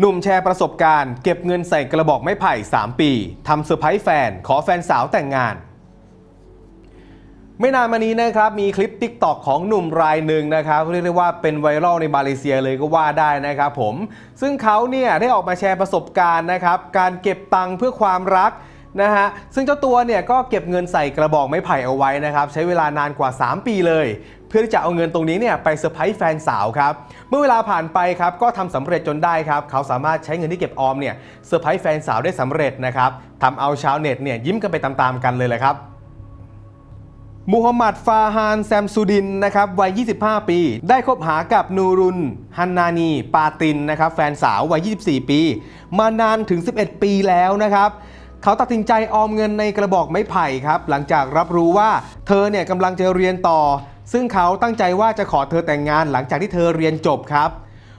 หนุ่มแชร์ประสบการณ์เก็บเงินใส่กระบอกไม้ไผ่ 3 ปีทำเซอร์ไพรส์แฟน ขอแฟนสาวแต่งงาน ไม่นานมานี้นะครับ มีคลิป t ิ k t o k ของหนุ่มรายหนึ่งนะครับเรียกได้ว่าเป็นไวรัลในมาเลเซียเลยก็ว่าได้นะครับผม ซึ่งเขาเนี่ยได้ออกมาแชร์ประสบการณ์นะครับ การเก็บตังค์เพื่อความรักนะฮะซึ่งเจ้าตัวเนี่ยก็เก็บเงินใส่กระบอกไม้ไผ่เอาไว้นะครับ ใช้เวลานานกว่า 3 ปีเลย พื่อที่จะเอาเงินตรงนี้เนี่ยไปเซอร์ไพรส์แฟนสาวครับ เมื่อเวลาผ่านไปครับก็ทำสำเร็จจนได้ครับ เขาสามารถใช้เงินที่เก็บออมเนี่ยเซอร์ไพรส์แฟนสาวได้สำเร็จนะครับทำเอาชาวเน็ตเนี่ยยิ้มกันไปตามๆกันเลยแหละครับมูฮัมหมัดฟาฮานแซมซูดินนะครับวัย 25 ปี ได้คบหากับนูรุนฮันนานี ปาตินนะครับแฟนสาววัย 24 ปี มานานถึง 11 ปีแล้วนะครับ เขาตัดสินใจออมเงินในกระบอกไม้ไผ่ครับ หลังจากรับรู้ว่าเธอเนี่ยกำลังจะเรียนต่อ ซึ่งเขาตั้งใจว่าจะขอเธอแต่งงานหลังจากที่เธอเรียนจบครับ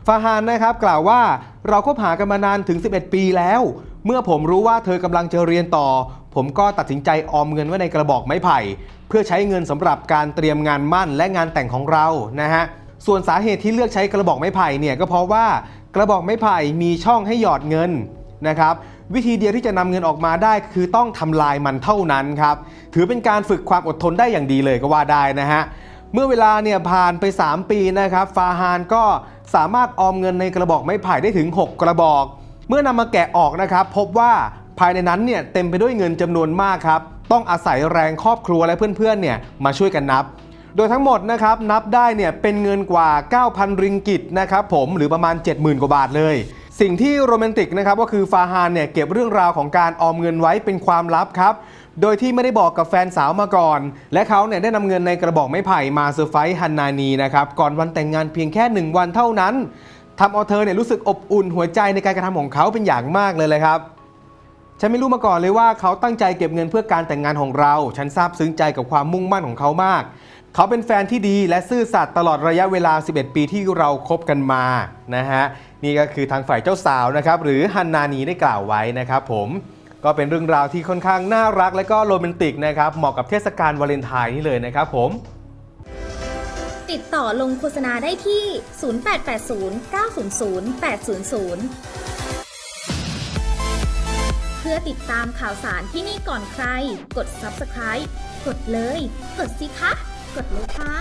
ฟาฮานนะครับกล่าวว่าเราคบหากันมานานถึง 11 ปีแล้ว เมื่อผมรู้ว่าเธอกำลังจะเรียนต่อ ผมก็ตัดสินใจออมเงินไว้ในกระบอกไม้ไผ่ เพื่อใช้เงินสำหรับการเตรียมงานมั่นและงานแต่งของเรานะฮะส่วนสาเหตุที่เลือกใช้กระบอกไม้ไผ่เนี่ยก็เพราะว่ากระบอกไม้ไผ่มีช่องให้หยอดเงินนะครับวิธีเดียวที่จะนำเงินออกมาได้คือต้องทำลายมันเท่านั้นครับ ถือเป็นการฝึกความอดทนได้อย่างดีเลยก็ว่าได้นะฮะ เมื่อเวลาเนี่ยผ่านไป 3 ปีนะครับฟาฮานก็สามารถออมเงินในกระบอกไม้ไผ่ได้ถึง 6 กระบอก เมื่อนำมาแกะออกนะครับพบว่าภายในนั้นเนี่ยเต็มไปด้วยเงินจำนวนมากครับต้องอาศัยแรงครอบครัวและเพื่อนๆเนี่ยมาช่วยกันนับ โดยทั้งหมดนะครับนับได้เนี่ยเป็นเงินกว่า 9,000 ริงกิตนะครับผมหรือประมาณ 70,000 กว่าบาทเลยสิ่งที่โรแมนติกนะครับก็คือฟาฮานเนี่ยเก็บเรื่องราวของการออมเงินไว้เป็นความลับครับ โดยที่ไม่ได้บอกกับแฟนสาวมาก่อน และเขาเนี่ยได้นำเงินในกระบอกไม้ไผ่มาเซอร์ไพรส์ฮันนานีนะครับก่อนวันแต่งงานเพียงแค่ 1 วันเท่านั้นทำเอาเธอเนี่ยรู้สึกอบอุ่นหัวใจในการกระทำของเขาเป็นอย่างมากเลยเลยครับฉันไม่รู้มาก่อนเลยว่าเขาตั้งใจเก็บเงินเพื่อการแต่งงานของเรา ฉันซาบซึ้งใจกับความมุ่งมั่นของเขามาก เขาเป็นแฟนที่ดีและซื่อสัตย์ตลอดระยะเวลา 11 ปีที่เราคบกันมานะฮะ นี่ก็คือทางฝ่ายเจ้าสาวนะครับ หรือฮันนานีได้กล่าวไว้นะครับผม ก็เป็นเรื่องราวที่ค่อนข้างน่ารักและก็โรแมนติกนะครับ เหมาะกับเทศกาลวาเลนไทน์นี่เลยนะครับผม ติดต่อลงโฆษณาได้ที่ 0880 900 800 เพื่อติดตามข่าวสารที่นี่ก่อนใคร กด subscribe กดเลย กดสิคะ กดเลยค่ะ